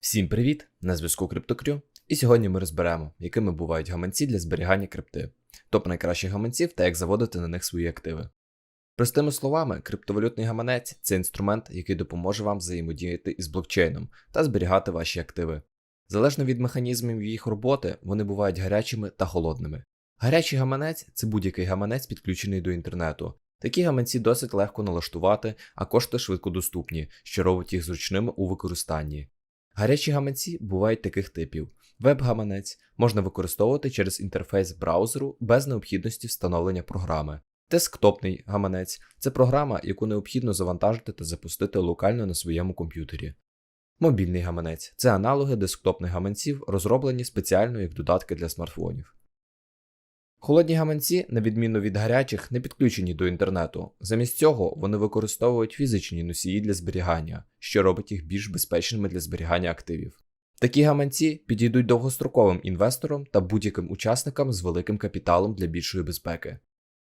Всім привіт! На зв'язку CryptoCrew, і сьогодні ми розберемо, якими бувають гаманці для зберігання крипти, топ найкращих гаманців та як заводити на них свої активи. Простими словами, криптовалютний гаманець це інструмент, який допоможе вам взаємодіяти із блокчейном та зберігати ваші активи. Залежно від механізмів їх роботи, вони бувають гарячими та холодними. Гарячий гаманець це будь-який гаманець, підключений до інтернету. Такі гаманці досить легко налаштувати, а кошти швидкодоступні, що робить їх зручними у використанні. Гарячі гаманці бувають таких типів. Веб-гаманець можна використовувати через інтерфейс браузеру без необхідності встановлення програми. Десктопний гаманець це програма, яку необхідно завантажити та запустити локально на своєму комп'ютері. Мобільний гаманець це аналоги десктопних гаманців, розроблені спеціально як додатки для смартфонів. Холодні гаманці, на відміну від гарячих, не підключені до інтернету. Замість цього вони використовують фізичні носії для зберігання, що робить їх більш безпечними для зберігання активів. Такі гаманці підійдуть довгостроковим інвесторам та будь-яким учасникам з великим капіталом для більшої безпеки.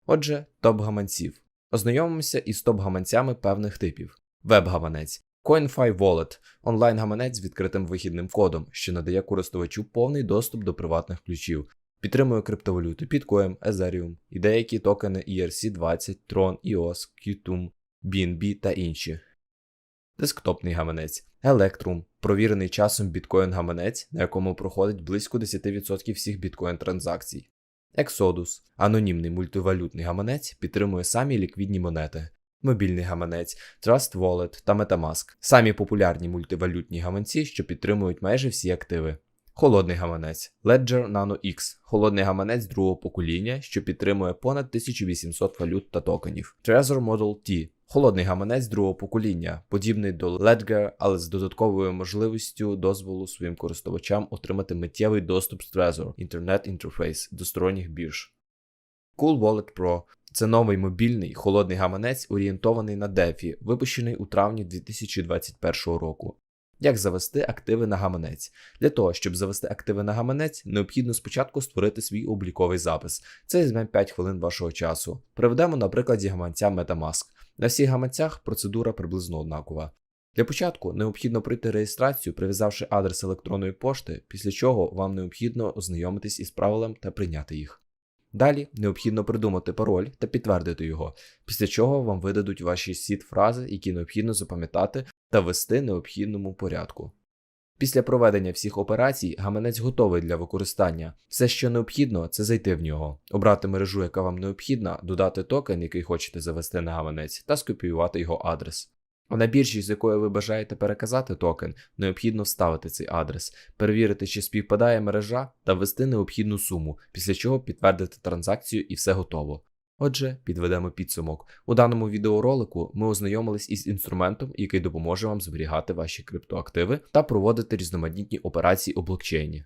Отже, топ гаманців. Ознайомимося із топ-гаманцями певних типів: веб-гаманець, CoinFi Wallet – онлайн-гаманець з відкритим вихідним кодом, що надає користувачу повний доступ до приватних ключів, підтримує криптовалюти Bitcoin, Ethereum і деякі токени ERC20, Tron, EOS, Qtum, BNB та інші. Десктопний гаманець Electrum – провірений часом біткоін-гаманець, на якому проходить близько 10% всіх біткоін-транзакцій. Exodus – анонімний мультивалютний гаманець, підтримує самі ліквідні монети. Мобільний гаманець, Trust Wallet та Metamask – самі популярні мультивалютні гаманці, що підтримують майже всі активи. Холодний гаманець Ledger Nano X – холодний гаманець другого покоління, що підтримує понад 1800 валют та токенів. Trezor Model T – холодний гаманець другого покоління, подібний до Ledger, але з додатковою можливістю дозволу своїм користувачам отримати миттєвий доступ з Trezor Interface до сторонніх бірж. Cool Wallet Pro це новий мобільний холодний гаманець, орієнтований на DeFi, випущений у травні 2021 року. Як завести активи на гаманець? Для того, щоб завести активи на гаманець, необхідно спочатку створити свій обліковий запис. Це візьме 5 хвилин вашого часу. Приведемо на прикладі гаманця Metamask. На всіх гаманцях процедура приблизно однакова. Для початку необхідно пройти реєстрацію, прив'язавши адрес електронної пошти, після чого вам необхідно ознайомитись із правилами та прийняти їх. Далі необхідно придумати пароль та підтвердити його, після чого вам видадуть ваші сіт фрази, які необхідно запам'ятати та ввести необхідному порядку. Після проведення всіх операцій гаманець готовий для використання. Все, що необхідно, це зайти в нього, обрати мережу, яка вам необхідна, додати токен, який хочете завести на гаманець, та скопіювати його адрес. А на біржі, з якої ви бажаєте переказати токен, необхідно вставити цей адрес, перевірити, чи співпадає мережа, та ввести необхідну суму, після чого підтвердити транзакцію і все готово. Отже, підведемо підсумок. У даному відеоролику ми ознайомились із інструментом, який допоможе вам зберігати ваші криптоактиви та проводити різноманітні операції у блокчейні.